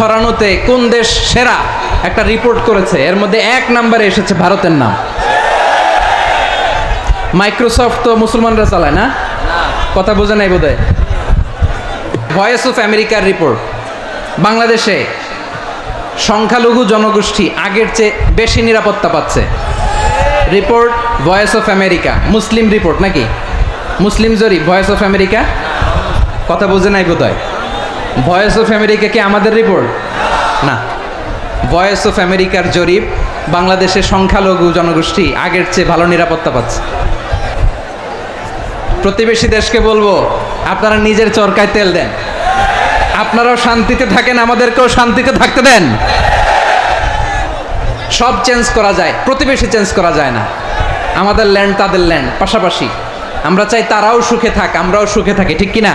ছড়ানোতে কোন দেশ সেরা? একটা রিপোর্ট করেছে। এর মধ্যে এক নম্বরে এসেছে ভারতের নাম। মাইক্রোসফট তো মুসলমানরা চালায় না? কথা বোঝে নাই বোধহয়। ভয়েস অফ আমেরিকার রিপোর্ট বাংলাদেশে সংখ্যালঘু জনগোষ্ঠী আগের চেয়ে বেশি নিরাপত্তা পাচ্ছে। রিপোর্ট ভয়েস অফ আমেরিকা মুসলিম রিপোর্ট নাকি? মুসলিম জরিপ ভয়েস অফ আমেরিকা কথা বোঝে নাই বোধহয়। ভয়েস অফ আমেরিকা কি আমাদের রিপোর্ট না। ভয়েস অফ আমেরিকার জরিপ, বাংলাদেশের সংখ্যালঘু জনগোষ্ঠী আগের চেয়ে ভালো নিরাপত্তা পাচ্ছে। প্রতিবেশী দেশকে বলব, আপনারা নিজের চরকায় তেল দেন। আপনারাও শান্তিতে থাকেন, আমাদেরকেও শান্তিতে থাকতে দেন। সব চেঞ্জ করা যায়, প্রতিবেশী চেঞ্জ করা যায় না। আমাদের ল্যান্ড তাদের ল্যান্ড পাশাপাশি। আমরা চাই তারাও সুখে থাক, আমরাও সুখে থাকি, ঠিক কিনা?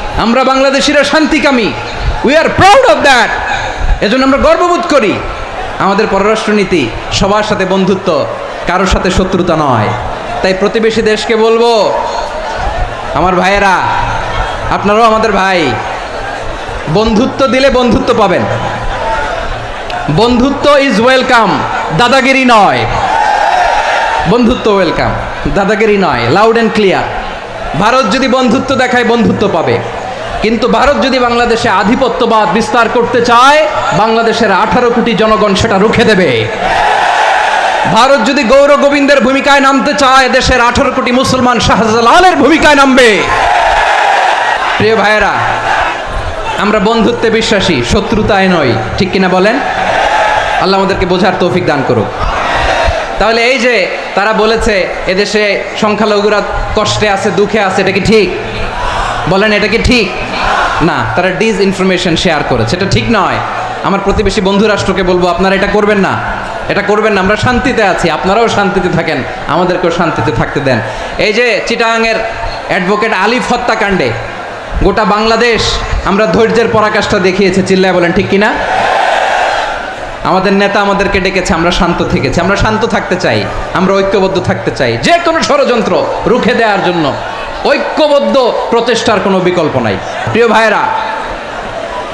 আমরা বাংলাদেশিরা শান্তিকামী। We are proud of that এজন্য আমরা গর্ববোধ করি। আমাদের পররাষ্ট্রনীতি সবার সাথে বন্ধুত্ব, কারোর সাথে শত্রুতা নয়। তাই প্রতিবেশী দেশকে বলব, আমার ভাইয়েরা, আপনারাও আমাদের ভাই। বন্ধুত্ব দিলে বন্ধুত্ব পাবেন। বন্ধুত্ব ইজ ওয়েলকাম দাদাগিরি নয়। বন্ধুত্ব ওয়েলকাম দাদাগিরি নয় লাউড অ্যান্ড ক্লিয়ার ভারত যদি বন্ধুত্ব দেখায়, বন্ধুত্ব পাবে। কিন্তু ভারত যদি বাংলাদেশে আধিপত্যবাদ বিস্তার করতে চায়, বাংলাদেশের আঠারো কোটি জনগণ সেটা রুখে দেবে। ভারত যদি গৌর গোবিন্দের ভূমিকায় নামতে চায়, দেশের আঠারো কোটি মুসলমান শাহজালালের ভূমিকায় নামবে। প্রিয় ভাইয়েরা, আমরা বন্ধুত্বে বিশ্বাসী, শত্রুতায় নয় ঠিক কিনা বলেন? আল্লাহ আমাদেরকে বোঝার তৌফিক দান করুক। তাহলে এই যে তারা বলেছে, এদেশে সংখ্যালঘুরা কষ্টে আছে, দুঃখে আছে, এটা কি ঠিক? বলেন, এটা কি ঠিক? না, তারা ডিস ইনফরমেশন শেয়ার করেছে। এটা ঠিক নয়। আমার প্রতিবেশী বন্ধু রাষ্ট্রকে বলব, আপনারা এটা করবেন না। এটা করবেন না। আমরা শান্তিতে আছি। আপনারাও শান্তিতে থাকেন। আমাদেরকেও শান্তিতে থাকতে দেন। এই যে চিটাগাংয়ের অ্যাডভোকেট আলিফ হত্যাকাণ্ডে, গোটা বাংলাদেশ, আমরা ধৈর্যের পরাকাষ্ঠা দেখিয়েছে। চিল্লায় বলেন, ঠিক কিনা? আমাদের নেতা আমাদেরকে ডেকেছে। আমরা শান্ত থেকেছি। আমরা শান্ত থাকতে চাই। আমরা ঐক্যবদ্ধ থাকতে চাই। যে কোনো ষড়যন্ত্র রুখে দেওয়ার জন্য। ঐক্যবদ্ধ প্রচেষ্টার কোনো বিকল্প নাই। প্রিয় ভাইয়েরা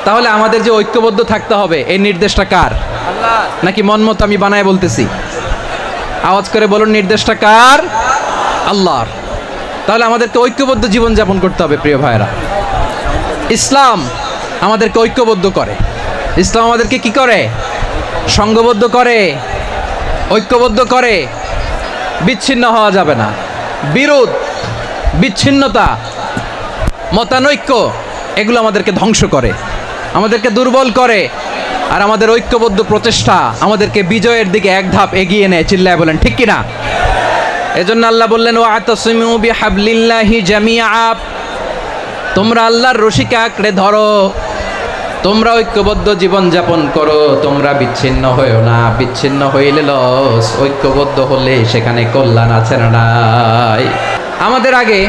তাহলে আমাদের যে ঐক্যবদ্ধ থাকতে হবে এই নির্দেশটা কার? নাকি মনমতো আমি বানায় বলতেছি? আওয়াজ করে বলুন নির্দেশটা কার? আল্লাহর। তাহলে আমাদেরকে ঐক্যবদ্ধ জীবনযাপন করতে হবে প্রিয় ভাইয়েরা। ইসলাম আমাদেরকে ঐক্যবদ্ধ করে। ইসলাম আমাদেরকে কি করে? সংঘবদ্ধ করে ঐক্যবদ্ধ করে। বিচ্ছিন্ন হওয়া যাবে না। বিরোধ বিচ্ছিন্নতা, মতানৈক্য, এগুলো আমাদেরকে ধ্বংস করে। আমাদেরকে দুর্বল করে আর আমাদের ঐক্যবদ্ধ প্রচেষ্টা আমাদেরকে বিজয়ের দিকে এক ধাপ এগিয়ে নেয়, চিল্লায় বলেন, ঠিক কিনা? এজন্য আল্লাহ বললেন ও আতসিমু জামিআ। তোমরা আল্লাহর রশিকে আঁকড়ে ধরো। তোমরা ঐক্যবদ্ধ জীবন যাপন করো। তোমরা বিচ্ছিন্ন হয়েও না, বিচ্ছিন্ন হইলে লস। ঐক্যবদ্ধ হলে সেখানে কল্যাণ আছে না নাই। আমাদের আগে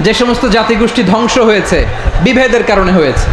যে সমস্ত জাতিগোষ্ঠী ধ্বংস হয়েছে বিভেদের কারণে হয়েছে।